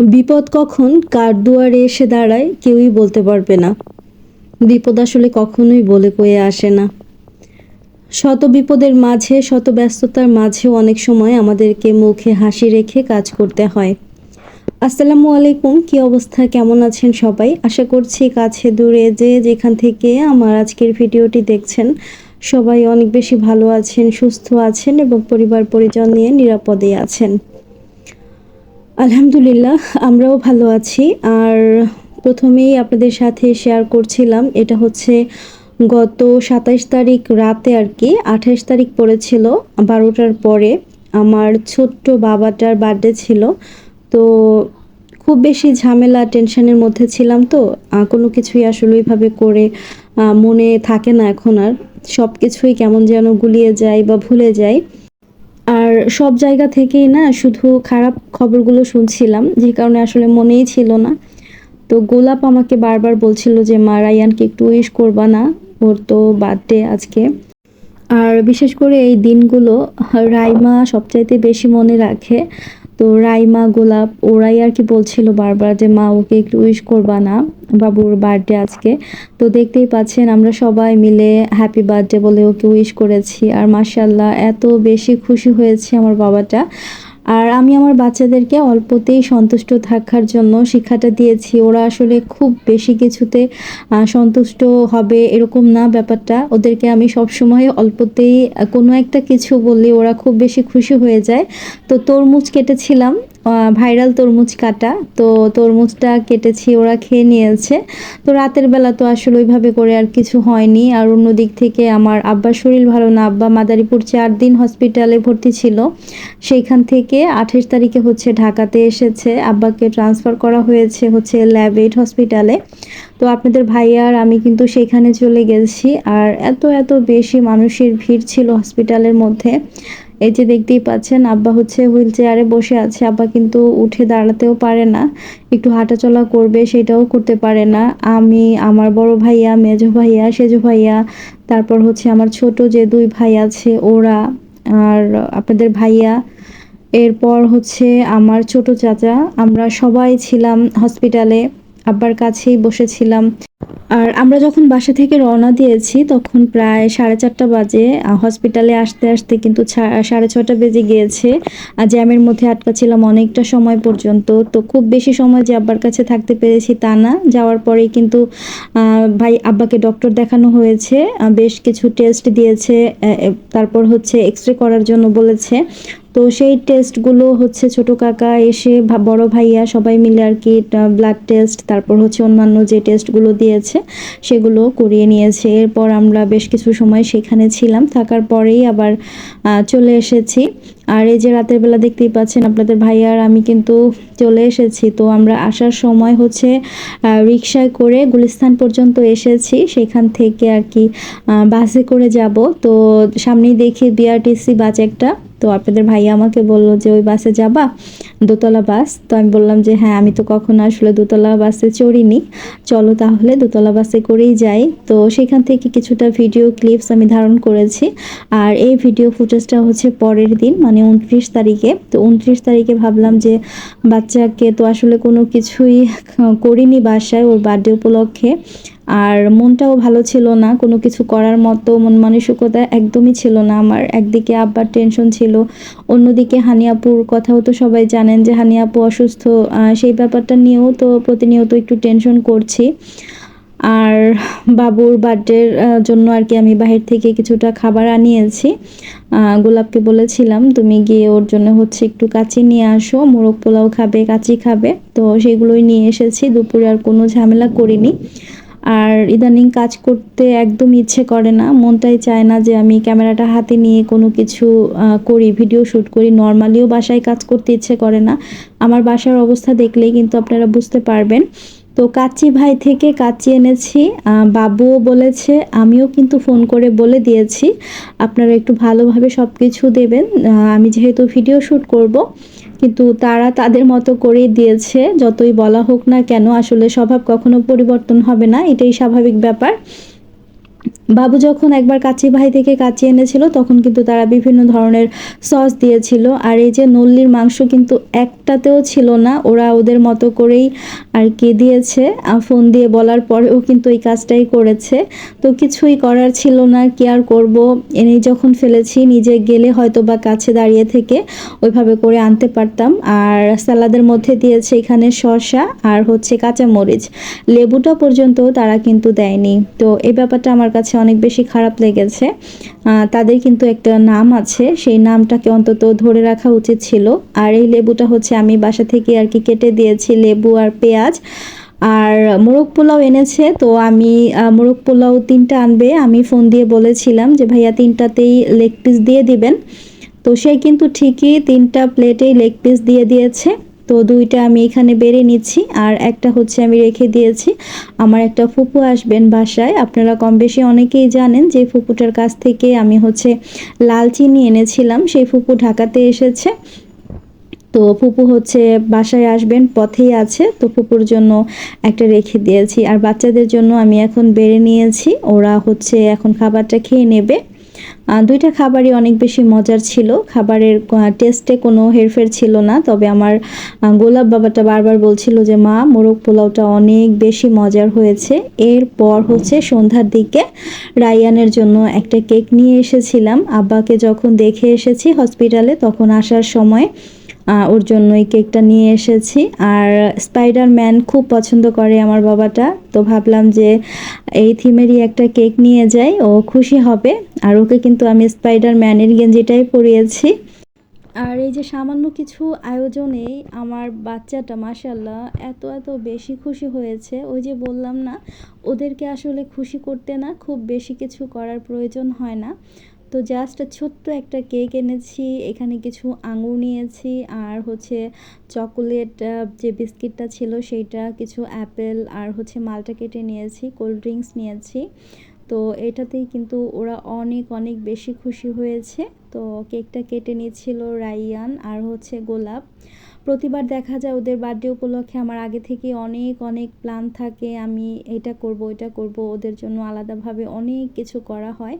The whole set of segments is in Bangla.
বিপদ কখন কার দুয়ারে এসে দাঁড়ায় কেউই বলতে পারবে না। বিপদ আসলে কখনোই বলে কয়ে আসে না। শত বিপদের মাঝে, শত ব্যস্ততার মাঝেও অনেক সময় আমাদেরকে মুখে হাসি রেখে কাজ করতে হয়। আসসালামু আলাইকুম, কি অবস্থা? কেমন আছেন সবাই? আশা করছি কাছে দূরে যে যেখান থেকে আমার আজকের ভিডিওটি দেখছেন, সবাই অনেক বেশি ভালো আছেন, সুস্থ আছেন এবং পরিবার পরিজন নিয়ে নিরাপদে আছেন। আলহামদুলিল্লাহ, আমরাও ভালো আছি। আর প্রথমেই আপনাদের সাথে শেয়ার করছিলাম, এটা হচ্ছে গত সাতাইশ তারিখ রাতে আর কি আঠাইশ তারিখ পড়েছিল, বারোটার পরে আমার ছোট্ট বাবাটার বার্থডে ছিল। তো খুব বেশি ঝামেলা, টেনশনের মধ্যে ছিলাম তো কোনো কিছুই আসলে ওইভাবে করে মনে থাকে না এখন আর। সব কিছুই কেমন যেন গুলিয়ে যায় বা ভুলে যায়। আর সব জায়গা থেকেই না শুধু খারাপ খবরগুলো শুনছিলাম, যে কারণে আসলে মনেই ছিল না। তো গোলাপ আমাকে বারবার বলছিল যে, মা, রায়ানকে একটু উইশ করবা না, ওর তো বার্থডে আজকে। আর বিশেষ করে এই দিনগুলো রাইমা সবচাইতে বেশি মনে রাখে। তো রাইমা গোলাপ ওরাই আর কি বলছিল বারবার যে, মা, ওকে একটু উইশ করবা না, বাবুর বার্থডে আজকে। তো দেখতেই পাচ্ছেন আমরা সবাই মিলে হ্যাপি বার্থডে বলে ওকে উইশ করেছি। আর মাসাল্লাহ এত বেশি খুশি হয়েছে আমার বাবাটা। আর আমি আমার বাচ্চাদেরকে অল্পতেই সন্তুষ্ট থাকার জন্য শিক্ষাটা দিয়েছি। ওরা আসলে খুব বেশি কিছুতে সন্তুষ্ট হবে এরকম না ব্যাপারটা। ওদেরকে আমি সবসময় অল্পতেই, কোনো একটা কিছু বললে ওরা খুব বেশি খুশি হয়ে যায়। তো তরমুজ কেটেছিলাম ভাইরাল তরমুজ কাটা। তো তরমুজটা কেটেছি, ওরা খেয়ে নিয়েছে। তো রাতের বেলা তো আসলে ওইভাবে করে আর কিছু হয়নি। আর অন্য দিক থেকে আমার আব্বার শরীর ভালো না। আব্বা মাদারীপুর চার দিন হসপিটালে ভর্তি ছিল। সেইখান থেকে আঠাশ তারিখে হচ্ছে ঢাকাতে এসেছে। আব্বাকে ট্রান্সফার করা হয়েছে হচ্ছে ল্যাব এইট হসপিটালে তো আপনাদের ভাইয়া আর আমি কিন্তু সেখানে চলে গেছি। আর এত এত বেশি মানুষের ভিড় ছিল হসপিটালের মধ্যে। এই যে দেখতেই পাচ্ছেন, আব্বা হচ্ছে হুইল চেয়ারে বসে আছে। আব্বা কিন্তু উঠে দাঁড়াতেও পারে না, একটু হাঁটাচলা করবে, সেটাও করতে পারে না। আমি, আমার বড় ভাইয়া, মেজো ভাইয়া, সেজো ভাইয়া, তারপর হচ্ছে আমার ছোট যে দুই ভাই আছে, ওরা আর আপনাদের ভাইয়া। এরপর হচ্ছে আমার ছোট চাচা, আমরা সবাই ছিলাম হসপিটালে আব্বার কাছেই বসেছিলাম। আর আমরা যখন বাসা থেকে রওনা দিয়েছি, তখন প্রায় সাড়ে চারটা বাজে। হসপিটালে আসতে আসতে কিন্তু সাড়ে ছটা বেজে গিয়েছে। জ্যামের মধ্যে আটকা ছিলাম অনেকটা সময় পর্যন্ত। তো খুব বেশি সময় যে আব্বার কাছে থাকতে পেরেছি তা না। যাওয়ার পরেই কিন্তু ভাই আব্বাকে ডক্টর দেখানো হয়েছে। বেশ কিছু টেস্ট দিয়েছে। তারপর হচ্ছে এক্স রে করার জন্য বলেছে। তো সেই টেস্টগুলো হচ্ছে ছোট কাকা এসে বড় ভাইয়া সবাই মিলে আর কি ব্লাড টেস্ট তারপর হচ্ছে অন্যান্য যে টেস্টগুলো দিয়েছে সেগুলো করিয়ে নিয়েছে। এরপর আমরা বেশ কিছু সময় সেখানে ছিলাম, থাকার পরেই আবার চলে এসেছি। আর এই যে রাতের বেলা দেখতেই পাচ্ছেন আপনাদের ভাইয়ার আমি কিন্তু চলে এসেছি। তো আমরা আসার সময় হচ্ছে রিক্সায় করে গুলিস্তান পর্যন্ত এসেছি। সেখান থেকে আর কি বাসে করে যাব। তো সামনেই দেখি বিআরটিসি বাস একটা। তো আপনাদের ভাইয়া আমাকে বলল যে, ওই বাসে যাবা? দোতলা বাস। তো আমি বললাম যে হ্যাঁ আমি তো কখনো আসলে দোতলা বাসে চড়িনি। চলো তাহলে দোতলা বাসে করেই যাই। তো সেখান থেকে কিছুটা ভিডিও ক্লিপস আমি ধারণ করেছি। আর এই ভিডিও ফুটেজটা হচ্ছে পরের দিন মানে উনত্রিশ তারিখে। তো উনত্রিশ তারিখে ভাবলাম যে, বাচ্চাকে তো আসলে কোনো কিছুই করিনি বাসায় ওর বার্থডে উপলক্ষে। আর মনটাও ভালো ছিল না, কোনো কিছু করার মতো মন মানসিকতা একদমই ছিল না আমার। একদিকে আব্বার টেনশন ছিল, অন্যদিকে হানিয়াপুর কথাও তো সবাই জানেন যে হানিয়াপু অসুস্থ সেই ব্যাপারটা নিয়েও তো প্রতিনিয়ত একটু টেনশন করছি। আর বাবুর বার্থডের জন্য আর কি আমি বাহির থেকে কিছুটা খাবার আনিয়েছি। গোলাপকে বলেছিলাম, তুমি গিয়ে ওর জন্য হচ্ছে একটু কাচি নিয়ে আসো, মোরগ পোলাও খাবে, কাচি খাবে। তো সেগুলোই নিয়ে এসেছি, দুপুরে আর কোনো ঝামেলা করিনি। আর ইদানিং কাজ করতে একদম ইচ্ছে করে না। মনটাই চায় না যে আমি ক্যামেরাটা হাতে নিয়ে কোনো কিছু করি, ভিডিও শ্যুট করি। নর্মালিও বাসায় কাজ করতে ইচ্ছে করে না। আমার বাসার অবস্থা দেখলেই কিন্তু আপনারা বুঝতে পারবেন। তো কাচ্চি ভাই থেকে কাচ্চি এনেছি। বাবুও বলেছে, আমিও কিন্তু ফোন করে বলে দিয়েছি, আপনারা একটু ভালোভাবে সব কিছু দেবেন আমি যেহেতু ভিডিও শ্যুট করব, কিন্তু তারা তাদের মতো করেই দিয়েছে, যতই বলা হোক না কেন, আসলে স্বভাব কখনো পরিবর্তন হবে না, এটাই স্বাভাবিক ব্যাপার। বাবু যখন একবার কাচি ভাই থেকে কাচি এনেছিল, তখন কিন্তু তারা বিভিন্ন ধরনের সস দিয়েছিল। আর এই যে নল্লির মাংস কিন্তু একটাতেও ছিল না, ওরা ওদের মতো করেই আর কি দিয়েছে। ফোন দিয়ে বলার পরেও কিন্তু এই কাজটাই করেছে। তো কিছুই করার ছিল না, কি আর করব? এনেই যখন ফেলেছি, নিজে গেলে হয়তো বা কাছে দাঁড়িয়ে থেকে ওইভাবে করে আনতে পারতাম। আর স্যালাদের মধ্যে দিয়েছে এখানে শসা আর হচ্ছে কাঁচামরিচ। লেবুটা পর্যন্ত তারা কিন্তু দেয়নি। তো এই ব্যাপারটা আমার কাছে অনেক বেশি খারাপ লেগেছে। তাদের কিন্তু একটা নাম আছে, সেই নামটাকে অন্তত ধরে রাখা উচিত ছিল। আর এই লেবুটা হচ্ছে আমি বাসা থেকে আর কি কেটে দিয়েছি, লেবু আর পেঁয়াজ। আর মোরগ পোলাও এনেছে, তো আমি মোরগ পোলাও তিনটা আনবে। আমি ফোন দিয়ে বলেছিলাম যে, ভাইয়া, তিনটাতেই লেগ পিস দিয়ে দিবেন। তো সে কিন্তু ঠিকই তিনটা প্লেটেই লেগ পিস দিয়ে দিয়েছে। তো দুইটা আমি এখানে বেড়ে নিচ্ছি, আর একটা হচ্ছে আমি রেখে দিয়েছি। আমার একটা ফুপু আসবেন বাসায়, আপনারা কম বেশি অনেকেই জানেন যে ফুপুটার কাছ থেকে আমি হচ্ছে লাল চিনি এনেছিলাম, সেই ফুপু ঢাকাতে এসেছে। তো ফুপু হচ্ছে বাসায় আসবেন, পথেই আছে, তো ফুপুর জন্য একটা রেখে দিয়েছি। আর বাচ্চাদের জন্য আমি এখন বেড়ে নিয়েছি, ওরা হচ্ছে এখন খাবারটা খেয়ে নেবে। দুইটা খাবারই অনেক বেশি মজার ছিল। খাবারের টেস্টে কোনো হেরফের ছিল না। তবে আমার গোলাপ বাবাটা বারবার বলছিল যে মা মোরগ পোলাওটা অনেক বেশি মজার হয়েছে। এরপর হচ্ছে সন্ধ্যার দিকে রায়ানের জন্য একটা কেক নিয়ে এসেছিলাম। আব্বাকে যখন দেখে এসেছি হসপিটালে তখন আসার সময় ওর জন্য এই কেকটা নিয়ে এসেছি। আর স্পাইডার ম্যান খুব পছন্দ করে আমার বাবাটা। তো ভাবলাম যে এই থিমেরই একটা কেক নিয়ে যাই, ও খুশি হবে। আর ওকে কিন্তু আমি স্পাইডার ম্যানের গেঞ্জিটাই পরিয়েছি। আর এই যে সামান্য কিছু আয়োজনে আমার বাচ্চাটা মাসাল্লাহ এত এত বেশি খুশি হয়েছে। ওই যে বললাম না, ওদেরকে আসলে খুশি করতে না খুব বেশি কিছু করার প্রয়োজন হয় না। তো জাস্ট ছোট্ট একটা কেক এনেছি, এখানে কিছু আঙুর নিয়েছি, আর হচ্ছে চকোলেট যে বিস্কিটটা ছিল সেইটা, কিছু অ্যাপেল আর হচ্ছে মালটা কেটে নিয়েছি কোল্ড ড্রিঙ্কস নিয়েছি। তো এটাতেই কিন্তু ওরা অনেক অনেক বেশি খুশি হয়েছে। তো কেকটা কেটে নিচ্ছিল রাইয়ান আর হচ্ছে গোলাপ। প্রতিবার দেখা যায় ওদের বার্থডে উপলক্ষে আমার আগে থেকে অনেক অনেক প্ল্যান থাকে, আমি এটা করব এটা করব, ওদের জন্য আলাদাভাবে অনেক কিছু করা হয়।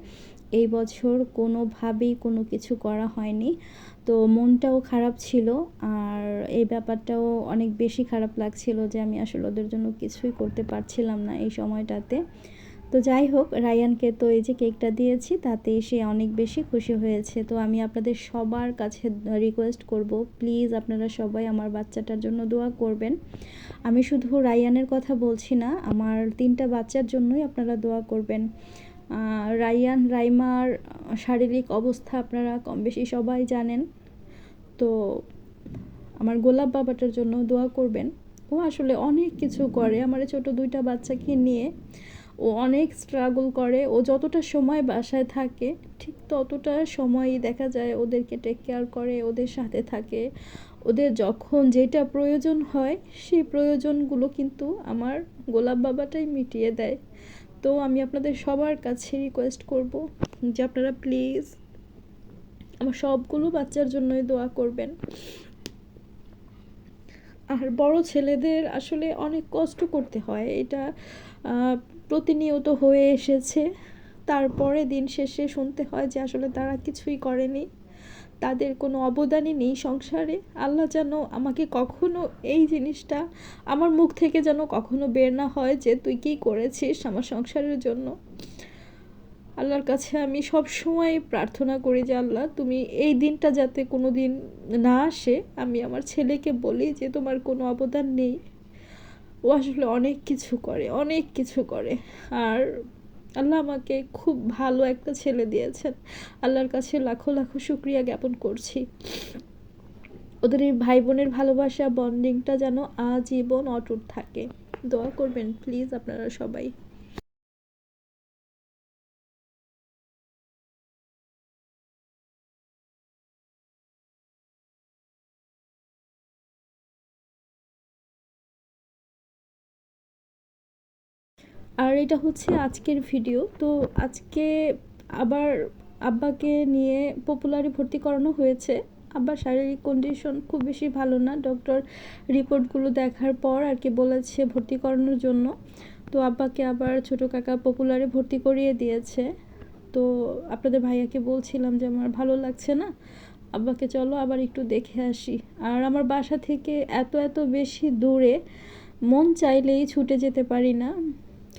এই বছর কোনোভাবেই কোনো কিছু করা হয়নি। তো মনটাও খারাপ ছিল আর এই ব্যাপারটাও অনেক বেশি খারাপ লাগছিল যে আমি আসলে ওদের জন্য কিছুই করতে পারছিলাম না এই সময়টাতে। তো যাই হোক, রায়ানকে তো এই যে কেকটা দিয়েছি তাতে সে অনেক বেশি খুশি হয়েছে। তো আমি আপনাদের সবার কাছে রিকোয়েস্ট করব প্লিজ আপনারা সবাই আমার বাচ্চাটার জন্য দোয়া করবেন। আমি শুধু রায়ানের কথা বলছি না, আমার তিনটা বাচ্চার জন্যই আপনারা দোয়া করবেন। রাইয়ান রাইমার শারীরিক অবস্থা আপনারা কম বেশি সবাই জানেন। তো আমার গোলাপ বাবাটার জন্য দোয়া করবেন। ও আসলে অনেক কিছু করে, আমার ছোট দুইটা বাচ্চাকে নিয়ে। ও অনেক স্ট্রাগল করে, ও যতটা সময় বাসায় থাকে, ঠিক ততটা সময়ই দেখা যায় ওদেরকে টেক কেয়ার করে, ওদের সাথে থাকে। ওদের যখন যেটা প্রয়োজন হয়, সেই প্রয়োজনগুলো কিন্তু আমার গোলাপ বাবাটাই মিটিয়ে দেয়। তো আমি আপনাদের সবার কাছে রিকোয়েস্ট করব যে আপনারা প্লিজ আমার সবগুলো বাচ্চার জন্যই দোয়া করবেন। আর বড় ছেলেদের আসলে অনেক কষ্ট করতে হয়, এটা প্রতিনিয়ত হয়ে এসেছে। তারপরে দিন শেষে শুনতে হয় যে আসলে তারা কিছুই করেনি। তাদের কোনো অবদানই নেই সংসারে। আল্লাহ যেন আমাকে কখনো এই জিনিসটা আমার মুখ থেকে যেন কখনো বের না হয় যে তুই কী করেছিস আমার সংসারের জন্য। আল্লাহর কাছে আমি সব সময় প্রার্থনা করি যে আল্লাহ, তুমি এই দিনটা যাতে কোনো দিন না আসে, আমি আমার ছেলেকে বলি যে তোমার কোনো অবদান নেই। ও আসলে অনেক কিছু করে, অনেক কিছু করে। আর আল্লাহ আমাকে খুব ভালো একটা ছেলে দিয়েছেন। আল্লাহর কাছে লাখো লাখো শুক্রিয়া জ্ঞাপন করছি। ওদের এই ভাই বোনের ভালোবাসা বন্ডিংটা যেন আজীবন অটুট থাকে। দোয়া করবেন প্লিজ আপনারা সবাই। আর এটা হচ্ছে আজকের ভিডিও। তো আজকে আবার আব্বাকে নিয়ে পপুলারে ভর্তি করানো হয়েছে। আব্বার শারীরিক কন্ডিশন খুব বেশি ভালো না। ডক্টর রিপোর্টগুলো দেখার পর আর কি বলেছে ভর্তি করানোর জন্য। তো আব্বাকে আবার ছোটো কাকা পপুলারে ভর্তি করিয়ে দিয়েছে। তো আপনাদের ভাইয়াকে বলছিলাম যে আমার ভালো লাগছে না। আব্বাকে চলো আবার একটু দেখে আসি। আর আমার বাসা থেকে এত এত বেশি দূরে মন চাইলেই ছুটে যেতে পারি না।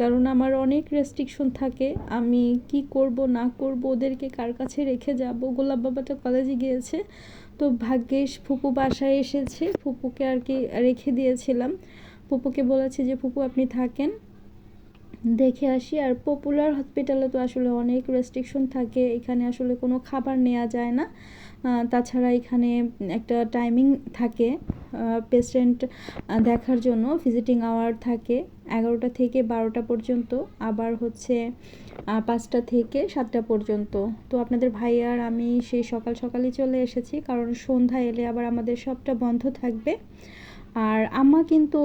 কারণ আমার অনেক রেস্ট্রিকশন থাকে। আমি কি করব, না করব, ওদেরকে কার কাছে রেখে যাব? গোলাপ বাবাটা কলেজে গিয়েছে। তো ভাগ্যেশ ফুপু বাসায় এসেছে। ফুপুকে আর কি রেখে দিয়েছিলাম। ফুপুকে বলেছি যে, ফুপু, আপনি থাকেন। দেখে আসি। আর পপুলার হসপিটালে তো আসলে অনেক রেস্ট্রিকশন থাকে। এখানে আসলে কোনো খাবার নেওয়া যায় না। তাছাড়া এখানে একটা টাইমিং থাকে পেশেন্ট দেখার জন্য ভিজিটিং আওয়ার থাকে এগারোটা থেকে বারোটা পর্যন্ত, আবার হচ্ছে পাঁচটা থেকে সাতটা পর্যন্ত। তো আপনাদের ভাই আর আমি সেই সকাল সকালই চলে এসেছি, কারণ সন্ধ্যা এলে আবার আমাদের সবটা বন্ধ থাকবে। আর আম্মা কিন্তু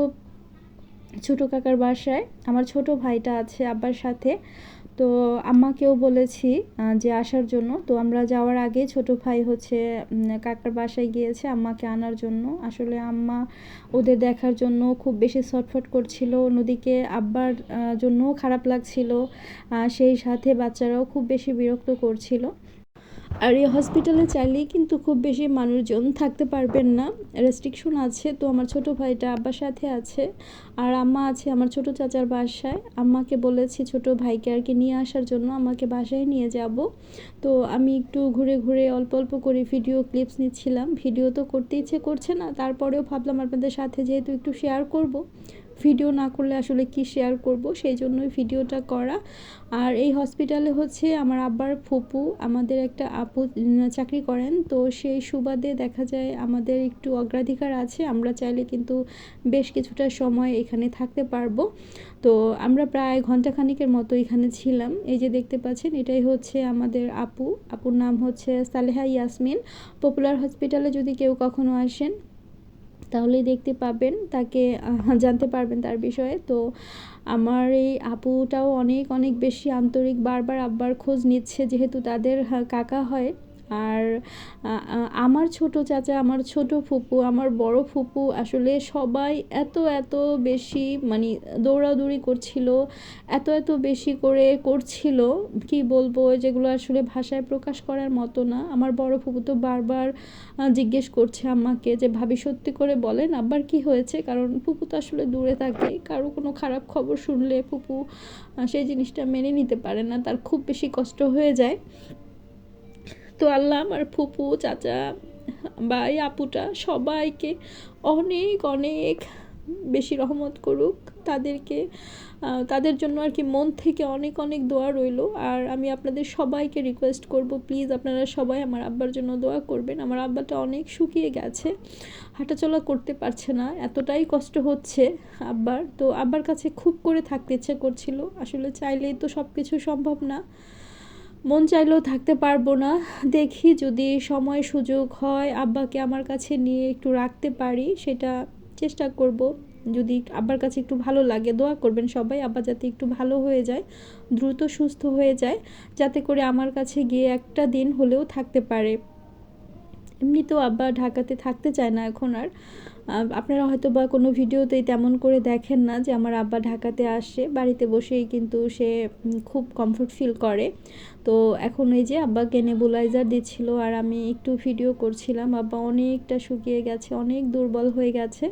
ছোটো কাকার বাসায়, আমার ছোট ভাইটা আছে আব্বার সাথে তো আম্মাকেও বলেছি যে আসার জন্য। তো আমরা যাওয়ার আগে ছোট ভাই হচ্ছে কাকার বাসায় গিয়েছে আম্মাকে আনার জন্য। আসলে আম্মা ওদের দেখার জন্য খুব বেশি ছটফট করছিল নদীকে আব্বার জন্যও খারাপ লাগছিল। সেই সাথে বাচ্চারাও খুব বেশি বিরক্ত করছিল। আর এই হসপিটালে চাইলেই কিন্তু খুব বেশি মানুষজন থাকতে পারবেন না। রেস্ট্রিকশন আছে, তো আমার ছোট ভাইটা আব্বার সাথে আছে, আর আম্মা আছে আমার ছোট চাচার বাসায়। আম্মাকে বলেছি ছোট ভাইকে আর কি নিয়ে আসার জন্য আমাকে বাসায় নিয়ে যাব। তো আমি একটু ঘুরে ঘুরে অল্প অল্প করে ভিডিও ক্লিপস নিচ্ছিলাম। ভিডিও তো করতে ইচ্ছে করছে না, তারপরেও ভাবলাম আপনাদের সাথে যেহেতু একটু শেয়ার করব ভিডিও না করলে আসলে কি শেয়ার করব, সেই জন্যই ভিডিওটা করা। আর এই হসপিটালে হচ্ছে আমার আব্বার ফুপু, আমাদের একটা আপু চাকরি করেন, তো সেই সুবাদে দেখা যায় আমাদের একটু অগ্রাধিকার আছে, আমরা চাইলে কিন্তু বেশ কিছুটা সময় এখানে থাকতে পারব। তো আমরা প্রায় ঘন্টাখানিকের মতো এখানে ছিলাম। এই যে দেখতে পাচ্ছেন, এটাই হচ্ছে আমাদের আপু। আপুর নাম হচ্ছে সালেহা ইয়াসমিন। পপুলার হসপিটালে যদি কেউ কখনো আসেন তাহলেই দেখতে পাবেন, তাকে জানতে পারবেন তার বিষয়ে। তো আমার এই আপুটাও অনেক অনেক বেশি আন্তরিক, বারবার আব্বার খোঁজ নিচ্ছে, যেহেতু তাদের কাকা হয়। আর আমার ছোট চাচা, আমার ছোট ফুপু, আমার বড় ফুপু আসলে সবাই এত এত বেশি মানে দৌড়াদৌড়ি করছিল, এত এত বেশি করে করছিল, কি বলব, যেগুলো আসলে ভাষায় প্রকাশ করার মতো না। আমার বড় ফুপু তো বারবার জিজ্ঞেস করছে আমাকে যে, ভাবি, সত্যি করে বলেন আবার কি হয়েছে? কারণ ফুপু তো আসলে দূরে থাকে, কারও কোনো খারাপ খবর শুনলে ফুপু সেই জিনিসটা মেনে নিতে পারে না, তার খুব বেশি কষ্ট হয়ে যায়। তো আল্লাহ, আমার ফুপু, চাচা এই আপুটা সবাইকে অনেক অনেক বেশি রহমত করুক। তাদেরকে তাদের জন্য আর কি মন থেকে অনেক অনেক দোয়া রইল। আর আমি আপনাদের সবাইকে রিকোয়েস্ট করব প্লিজ আপনারা সবাই আমার আব্বার জন্য দোয়া করবেন। আমার আব্বাটা অনেক শুকিয়ে গেছে, হাঁটাচলা করতে পারছে না, এতটাই কষ্ট হচ্ছে আব্বার। তো আব্বার কাছে খুব করে থাকতে ইচ্ছে করছিল, আসলে চাইলেই তো সব কিছু সম্ভব না। মন চাইলেও থাকতে পারব না। দেখি যদি সময় সুযোগ হয় আব্বাকে আমার কাছে নিয়ে একটু রাখতে পারি, সেটা চেষ্টা করব। যদি আব্বার কাছে একটু ভালো লাগে, দোয়া করবেন সবাই, আব্বা যাতে একটু ভালো হয়ে যায়, দ্রুত সুস্থ হয়ে যায়, যাতে করে আমার কাছে গিয়ে একটা দিন হলেও থাকতে পারে। এমনিতেও আব্বা ঢাকাতে থাকতে চায় না এখন আর। আপনারা হয়তো বা কোনো ভিডিওতেই তেমন করে দেখেন না যে আমার আব্বা ঢাকাতে আসে। বাড়িতে বসেই কিন্তু সে খুব কমফোর্ট ফিল করে। তো এখন এই যে আব্বাকে নেবুলাইজার দিচ্ছিল আর আমি একটু ভিডিও করছিলাম। আব্বা অনেকটা শুকিয়ে গেছে, অনেক দুর্বল হয়ে গেছে।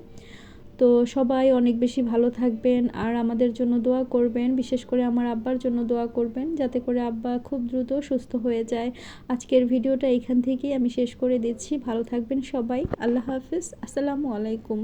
তো সবাই অনেক বেশি ভালো থাকবেন আর আমাদের জন্য দোয়া করবেন, বিশেষ করে আমার আব্বার জন্য দোয়া করবেন যাতে করে আব্বা খুব দ্রুত সুস্থ হয়ে যায়। আজকের ভিডিওটা এখান থেকেই আমি শেষ করে দিচ্ছি। ভালো থাকবেন সবাই। আল্লাহ হাফিজ। আসসালামু আলাইকুম।